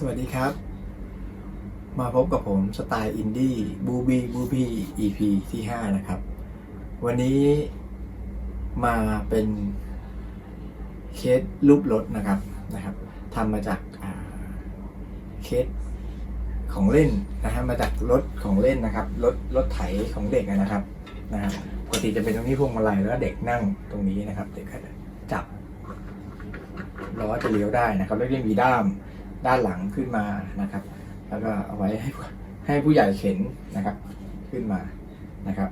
สวัสดีครับ มาพบกับผมสไตล์อินดี้บูบี้บูบี้ EP ที่ 5 นะครับ วันนี้มาเป็นเคสรูปรถนะครับนะครับทำมาจากาเคสของเล่นนะฮะมาจากรถของเล่นนะครับรถรถไถของเด็กนะครับนะฮะปกติจะเป็นตรงนี้พวงมาลัยแล้วเด็กนั่งตรงนี้นะครับ เด็กก็จะจับล้อจะเลี้ยวได้นะครับแล้วก็มีด้าม ด้านหลังขึ้นมานะครับ แล้วก็เอาไว้ให้ให้ผู้ใหญ่เข็นนะครับขึ้นมานะครับ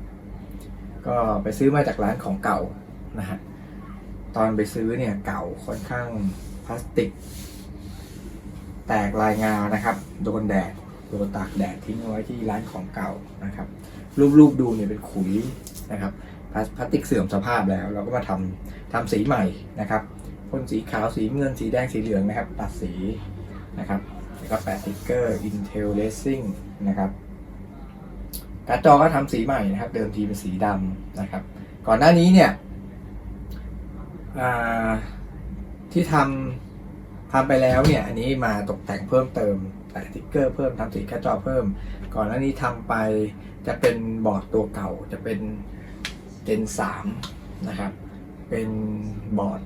ก็ไปซื้อมาจากร้านของเก่านะฮะตอนไปซื้อเนี่ยเก่าค่อนข้างพลาสติก แตกลายงานะครับ โดนแดดโดนตากแดดทิ้งไว้ที่ร้านของเก่านะครับ รูปๆดูเนี่ยเป็นขุยนะครับพลาสพลาสติกเสื่อมสภาพแล้ว เราก็มาทำทำสีใหม่นะครับพ่นสีขาวสีเงินสีแดงสีเหลืองนะครับ ตัดสี นะครับแล้วก็แปะสติ๊กเกอร์ Intel Racing นะครับการ์ดจอก็ทำสีใหม่นะครับ เดิมทีเป็นสีดำนะครับ ก่อนหน้านี้เนี่ยที่ทำทำไปแล้วเนี่ย อันนี้มาตกแต่งเพิ่มเติมแปะสติ๊กเกอร์เพิ่มทำสีการ์ดจอเพิ่ม ก่อนหน้านี้ทำไปจะเป็นบอร์ดตัวเก่าจะเป็น Gen 3นะครับ เป็นบอร์ด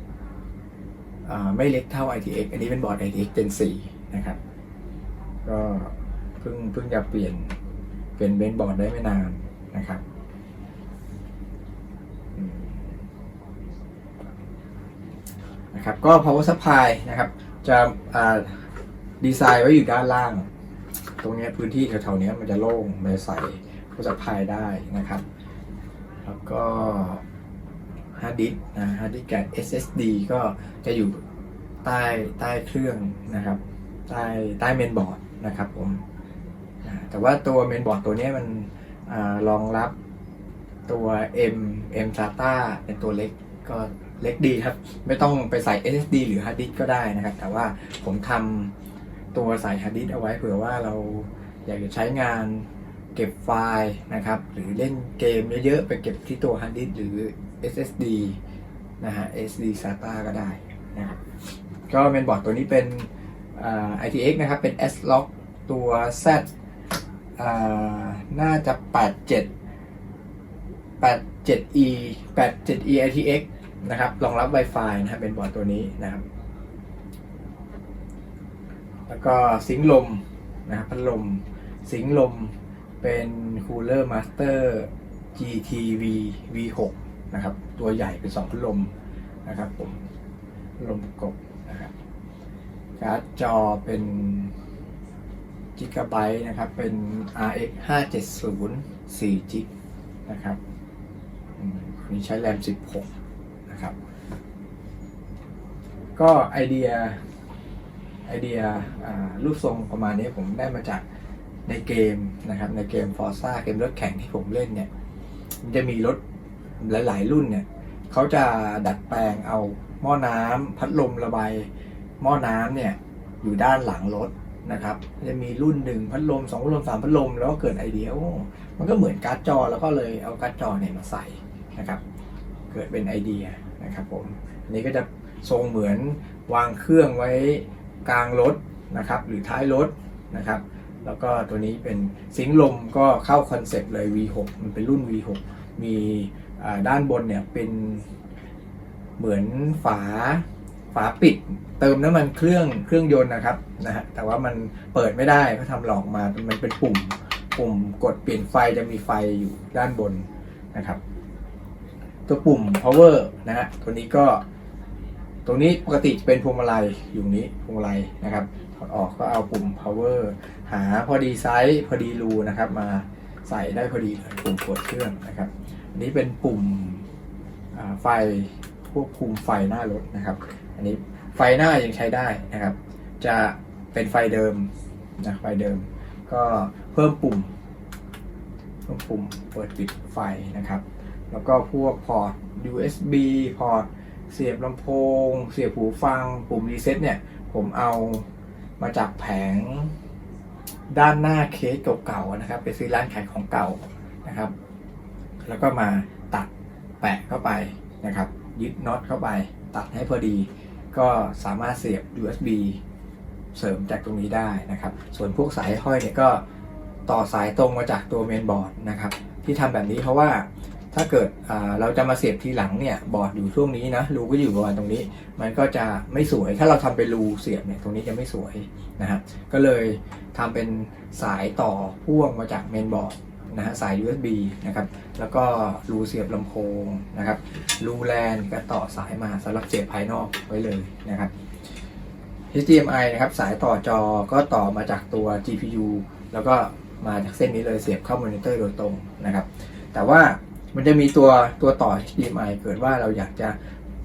ไม่เล็กเท่า ITX อันนี้เป็นบอร์ด ITX Gen 4 นะครับ ก็เพิ่งเพิ่งจะเปลี่ยนเปลี่ยนเบนบอร์ดได้ไม่นานนะครับนะครับ ก็ power supply นะครับ จะอ่าดีไซน์ไว้อยู่ด้านล่าง ตรงนี้พื้นที่แถวๆเนี้ยมันจะโล่งมันจะใส่ power supply ได้นะครับ แล้วก็ฮาร์ดดิสก์นะฮาร์ดดิสก์กับ SSD ก็จะอยู่ใต้ใต้เครื่องนะครับ ใต้ใต้เมนบอร์ดนะครับผมแต่ว่าตัวเมนบอร์ดตัวนี้มันอรองรับตัว M M SATA เป็นตัวเล็กก็เล็กดีครับ ไม่ต้องไปใส่ SSD หรือฮาร์ดดิสก็ได้นะครับ แต่ว่าผมทำตัวใส่ฮาร์ดดิสเอาไว้เผื่อว่าเราอยากจะใช้งานเก็บไฟล์นะครับ หรือเล่นเกมเยอะๆ ไปเก็บที่ตัวฮาร์ดดิสหรือ SSD นะฮะ SD SATA ก็ได้นะครับ ก็เมนบอร์ดตัวนี้เป็น ITX นะครับเป็น S-Log ตัว Z น่าจะ 87 87E 87E ITX นะครับรองรับ Wi-Fi นะครับเป็นบอร์ดตัวนี้นะครับ แล้วก็ซิงลมนะครับพัดลมซิงลมเป็น Cooler Master GTV V6 นะครับ ตัวใหญ่เป็นสองพัดลมนะครับผมลมกบ การ์ดจอเป็นกิกะไบต์นะครับ เป็น RX 570 4จิกนะครับมีใช้แรม 16 นะครับ ก็ไอเดียไอเดียรูปทรงประมาณนี้ผมได้มาจากในเกมนะครับ ในเกม Forza เกมรถแข่งที่ผมเล่นเนี่ย มันจะมีรถหลาย ๆ รุ่นเนี่ยเขาจะดัดแปลงเอาหม้อน้ำพัดลมระบาย หม้อน้ำเนี่ยอยู่ด้านหลังรถนะครับจะมีรุ่นหนึ่งพัดลมสองพัดลมสามพัดลมแล้วก็เกิดไอเดียมันก็เหมือนการ์ดจอแล้วก็เลยเอาการ์ดจอเนี่ยมาใส่นะครับเกิดเป็นไอเดียนะครับผมอันนี้ก็จะทรงเหมือนวางเครื่องไว้กลางรถนะครับหรือท้ายรถนะครับแล้วก็ตัวนี้เป็นสิงลมก็เข้าคอนเซปต์เลย V6 มันเป็นรุ่น V6 มีด้านบนเนี่ยเป็นเหมือนฝา ฝาปิดเติมน้ำมันเครื่องเครื่องยนต์นะครับนะฮะแต่ว่ามันเปิดไม่ได้เขาทำหลอกมามันเป็นปุ่มปุ่มกดเปลี่ยนไฟจะมีไฟอยู่ด้านบนนะครับ ตัวปุ่ม power นะฮะตัวนี้ก็ ตรงนี้ปกติจะเป็นพวงมาลัยอยู่นี้พวงมาลัยนะครับถอดออกก็เอาปุ่ม power หาพอดีไซส์พอดีรูนะครับ มาใส่ได้พอดีเลยปุ่มกดเครื่องนะครับอันนี้เป็นปุ่มไฟควบคุมไฟหน้ารถนะครับ อันนี้ไฟหน้ายังใช้ได้นะครับ จะเป็นไฟเดิมนะไฟเดิม ก็เพิ่มปุ่มเพิ่มปุ่มเปิดปิดไฟนะครับ แล้วก็พวกพอร์ต USB พอร์ตเสียบลำโพง เสียบหูฟัง ปุ่มรีเซ็ตเนี่ย ผมเอามาจากแผงด้านหน้าเคสเก่าๆนะครับ ไปซื้อร้านขายของเก่านะครับ แล้วก็มาตัดแปะเข้าไปนะครับ ยึดน็อตเข้าไป ตัดให้พอดี ก็สามารถเสียบ USB เสริมจากตรงนี้ได้นะครับ ส่วนพวกสายห้อยเนี่ยก็ต่อสายตรงมาจากตัวเมนบอร์ดนะครับ ที่ทำแบบนี้เพราะว่าถ้าเกิดเราจะมาเสียบทีหลังเนี่ยบอร์ดอยู่ช่วงนี้นะรูก็อยู่ประมาณตรงนี้ มันก็จะไม่สวยถ้าเราทำเป็นรูเสียบเนี่ยตรงนี้จะไม่สวยนะครับก็เลยทำเป็นสายต่อพ่วงมาจากเมนบอร์ด นะฮะสาย USB นะครับ แล้วก็รูเสียบลำโพงนะครับรูแลนก็ต่อสายมาสำหรับเสียบภายนอกไว้เลยนะครับ HDMI นะครับสายต่อจอก็ต่อมาจากตัว GPU แล้วก็มาจากเส้นนี้เลยเสียบเข้ามอนิเตอร์โดยตรงนะครับ แต่ว่ามันจะมีตัวตัวต่อ HDMI เกิดว่าเราอยากจะ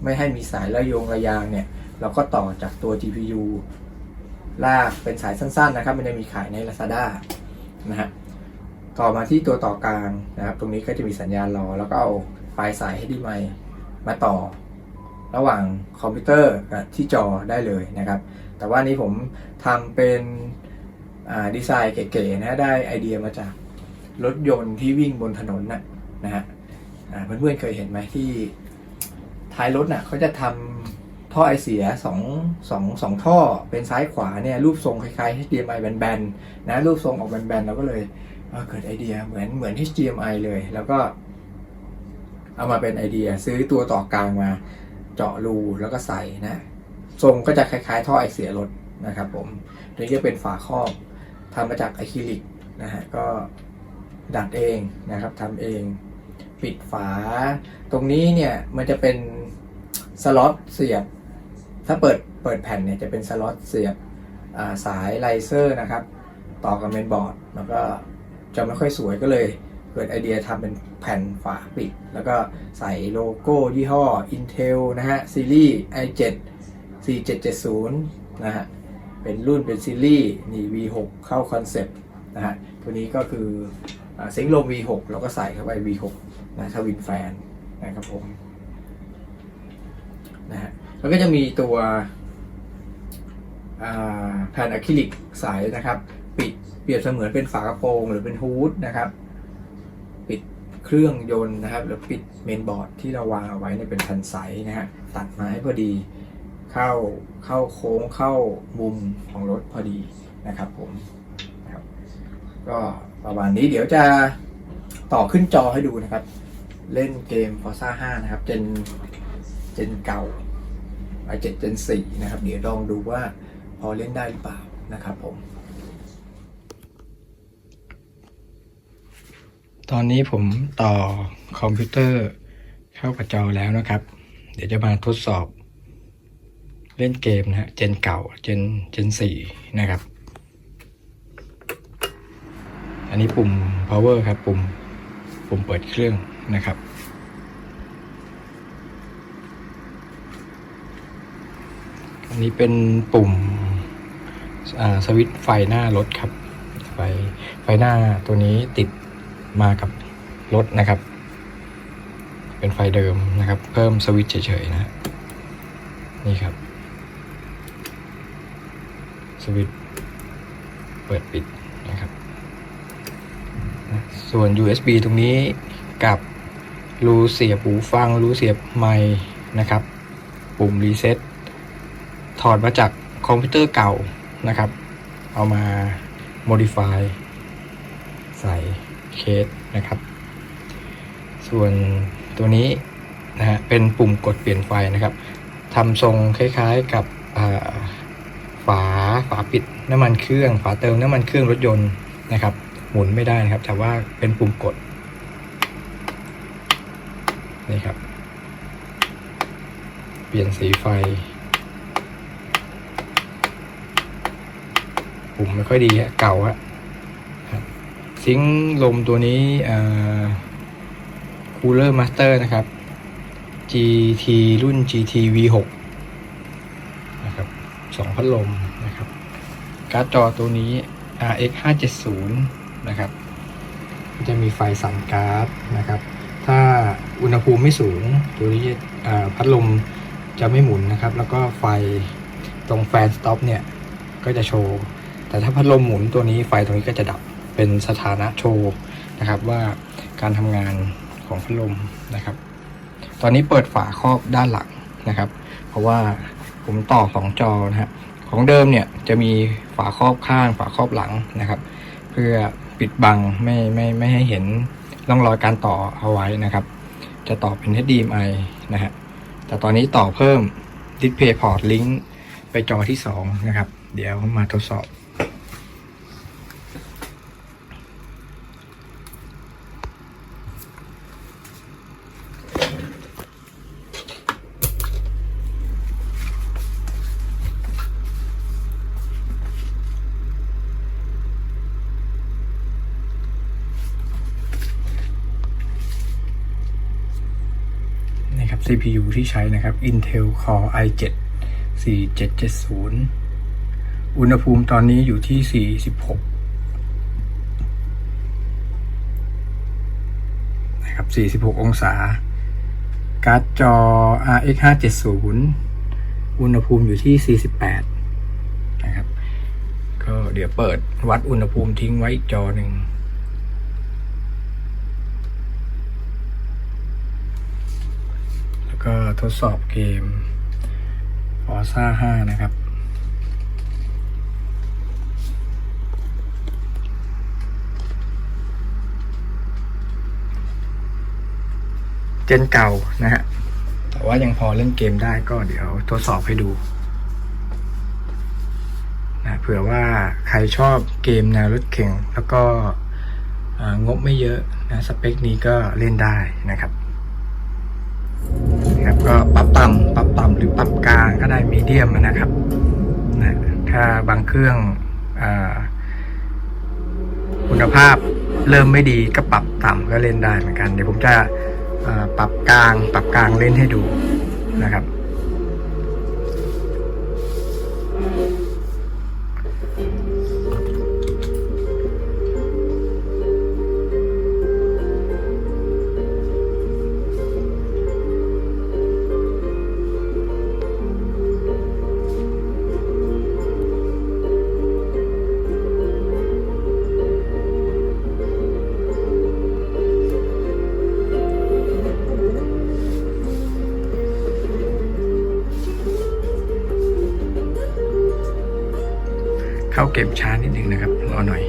ไม่ให้มีสายระโยงระยางเนี่ย เราก็ต่อจากตัว GPU ลากเป็นสายสั้นๆนะครับ มันจะมีขายใน Lazada นะฮะ ต่อมาที่ตัวต่อกลางนะครับ ตรงนี้ก็จะมีสัญญาณรอ แล้วก็เอาปลายสาย HDMI มาต่อ ระหว่างคอมพิวเตอร์กับที่จอได้เลยนะครับ แต่ว่านี้ผมทำเป็นดีไซน์เก๋ๆนะได้ไอเดียมาจากรถยนต์ที่วิ่งบนถนนนะนะฮะเพื่อนๆเคยเห็นไหมที่ท้ายรถน่ะเขาจะทำท่อไอเสียสองสองสองท่อเป็นซ้ายขวาเนี่ยรูปทรงคล้ายๆ HDMI แบนๆนะรูปทรงออกแบนๆเราก็เลย เกิดไอเดียเหมือนเหมือน HDMI เลย แล้วก็เอามาเป็นไอเดีย ซื้อตัวต่อกลางมาเจาะรูแล้วก็ใส่นะ ทรงก็จะคล้ายๆ ท่อไอเสียรถนะครับผมตัวนี้จะเป็นฝาครอบทำมาจากอะคริลิกนะฮะก็ดัดเองนะครับทำเองปิดฝา ตรงนี้เนี่ยมันจะเป็นสล็อตเสียบ ถ้าเปิดเปิดแผ่นเนี่ยจะเป็นสล็อตเสียบสายไลเซอร์นะครับ ต่อกับเมนบอร์ด แล้วก็ จะไม่ค่อยสวยก็เลยเกิดไอเดียทำเป็นแผ่นฝาปิด แล้วก็ใส่โลโก้ยี่ห้อ Intel นะฮะ ซีรีส์ i7 4770 นะฮะ เป็นรุ่นเป็นซีรีส์นี่ V6 เข้าคอนเซปต์นะฮะ ตัวนี้ก็คือซิงลม V6 เราก็ใส่เข้าไป V6 นะทวินแฟนนะครับผมนะฮะแล้วก็จะมีตัวแผ่นอะคริลิกใสนะครับ ปิดเปรียบเสมือนเป็นฝากระโปรงหรือเป็นฮูดนะครับ ปิดเครื่องยนต์นะครับ หรือปิดเมนบอร์ดที่เราวางเอาไว้เนี่ยเป็นแผ่นใสนะฮะตัดมาให้พอดีเข้าเข้าโค้งเข้ามุมของรถพอดีนะครับ ผมนะครับก็ประมาณนี้เดี๋ยวจะต่อขึ้นจอให้ดูนะครับ เล่นเกม Forza 5 นะครับเจนเจนเก่าไอเจ็ดเจน4นะครับ เดี๋ยวลองดูว่าพอเล่นได้หรือเปล่านะครับผม ตอนนี้ผมต่อคอมพิวเตอร์เข้ากับจอแล้วนะครับ เดี๋ยวจะมาทดสอบเล่นเกมนะฮะ เจนเก่า เจน เจนสี่นะครับ อันนี้ปุ่ม power ครับ ปุ่ม ปุ่มเปิดเครื่องนะครับ อันนี้เป็นปุ่มสวิตช์ไฟหน้ารถครับ ไฟ ไฟหน้าตัวนี้ติด มากับรถนะครับ เป็นไฟเดิมนะครับ เพิ่มสวิตช์เฉยๆนะฮะนี่ครับ สวิตช์เปิดปิดนะครับ ส่วน USB ตรงนี้กับรูเสียบหูฟังรูเสียบไมค์นะครับ ปุ่มรีเซ็ตถอดมาจากคอมพิวเตอร์เก่านะครับ เอามา modify ใส่ เคสนะครับ ส่วนตัวนี้นะฮะเป็นปุ่มกดเปลี่ยนไฟนะครับทำทรงคล้ายๆกับฝาฝาปิดน้ำมันเครื่อง ฝาเติมน้ำมันเครื่องรถยนต์นะครับ หมุนไม่ได้นะครับแต่ว่าเป็นปุ่มกดนี่ครับ เปลี่ยนสีไฟ ปุ่มไม่ค่อยดีฮะเก่าฮะ ซิงค์ลมตัวนี้คูลเลอร์มาสเตอร์นะครับ GT รุ่น GT V6 นะครับสองพัดลมนะครับ การ์ดจอตัวนี้ RX 570นะครับ จะมีไฟสั่นการ์ดนะครับ ถ้าอุณหภูมิไม่สูง ตัวนี้พัดลมจะไม่หมุนนะครับ แล้วก็ไฟตรงแฟนสต็อปเนี่ย ก็จะโชว์ แต่ถ้าพัดลมหมุนตัวนี้ไฟตรงนี้ก็จะดับ เป็นสถานะโชว์นะครับว่าการทำงานของพัดลมนะครับ ตอนนี้เปิดฝาครอบด้านหลังนะครับ เพราะว่าผมต่อสองจอนะฮะของเดิมเนี่ยจะมีฝาครอบข้างฝาครอบหลังนะครับ เพื่อปิดบังไม่ไม่ไม่ให้เห็นร่องรอยการต่อเอาไว้นะครับ จะต่อเป็น HDMI นะฮะแต่ตอนนี้ต่อเพิ่ม Display Port Link ไปจอที่ 2 นะครับ เดี๋ยวมาทดสอบ CPU ที่ใช้นะครับ Intel Core i7 4770 อุณหภูมิตอนนี้อยู่ที่ 46 นะครับ 46 องศา การ์ดจอ RX 570 อุณหภูมิอยู่ที่ 48 นะครับ ก็เดี๋ยวเปิดวัดอุณหภูมิทิ้งไว้อีกจอหนึ่ง แล้วก็ ทดสอบเกม Forza 5นะครับ เจนเก่านะฮะ แต่ว่ายังพอเล่นเกมได้ก็เดี๋ยวทดสอบให้ดูนะเผื่อว่าใครชอบเกมแนวรถแข่งแล้วก็งบไม่เยอะนะสเปคนี้ก็เล่นได้นะครับ นะครับก็ปรับต่ำปรับต่ำหรือปรับกลางก็ได้มีเดียมนะครับนะถ้าบางเครื่องอาคุณภาพเริ่มไม่ดีก็ปรับต่ำก็เล่นได้เหมือนกัน เดี๋ยวผมจะปรับกลาง ปรับกลางเล่นให้ดูนะครับ เก็บช้านิดนึงนะครับรอหน่อย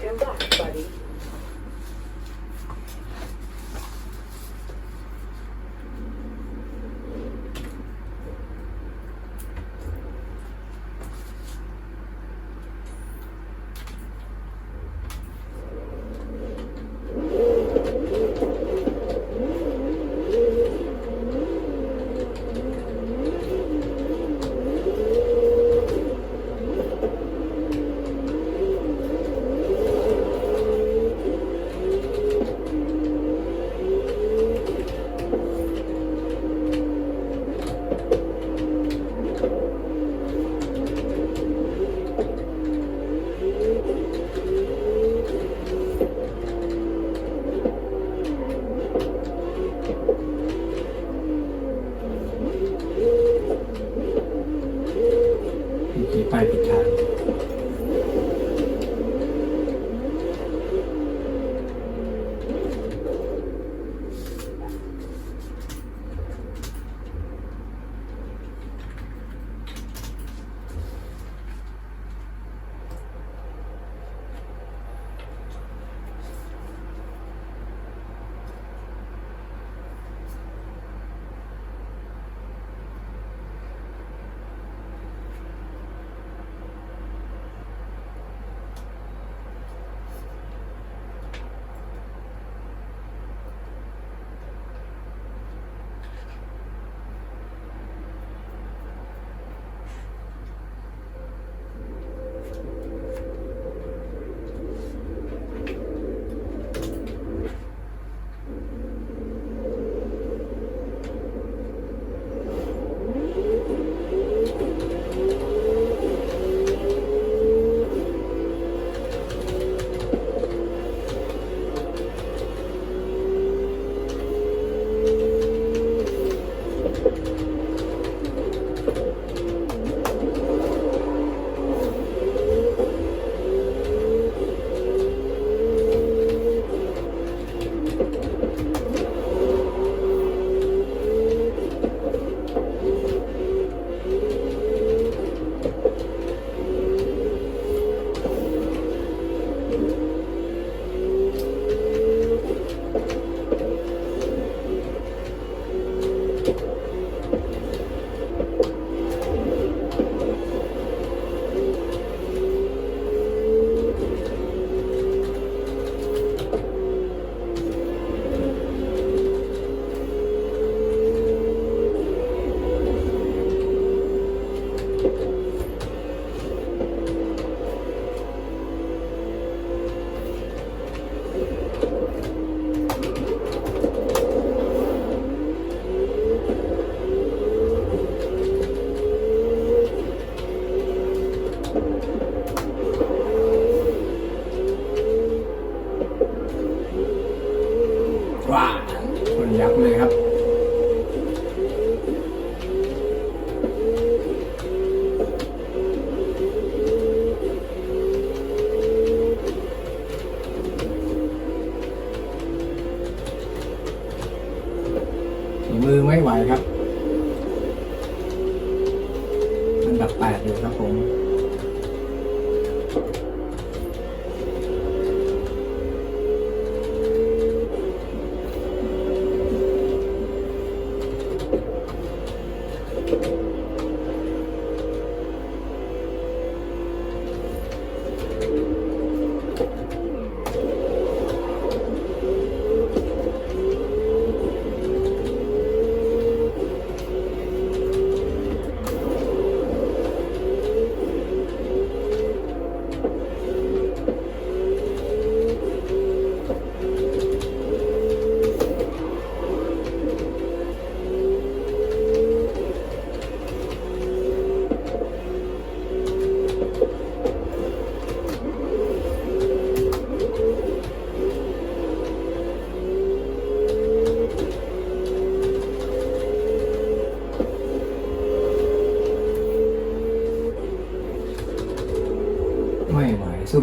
小肩。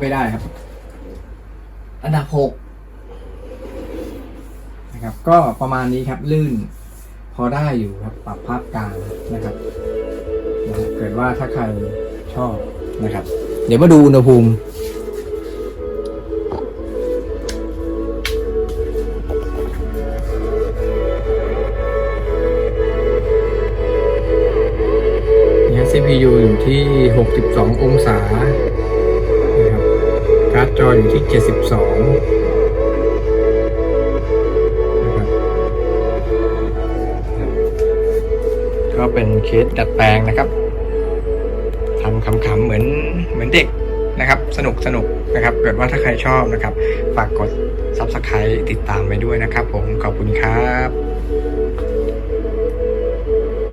ไหวสู้ไม่ได้ครับ อันดับหกนะครับ ก็ประมาณนี้ครับลื่น พอได้อยู่ครับ ปรับภาพกลางนะครับนะครับ เกิดว่าถ้าใครชอบนะครับ เดี๋ยวมาดูอุณหภูมิเนี่ย CPU อยู่ที่ 62 องศา อยู่ที่ 72นะครับก็เป็นเคสดัดแปลงนะครับทำขำๆเหมือนเหมือนเด็กนะครับ สนุกสนุกนะครับ เกิดว่าถ้าใครชอบนะครับ ฝากกด Subscribe ติดตามไปด้วยนะครับผมขอบคุณครับ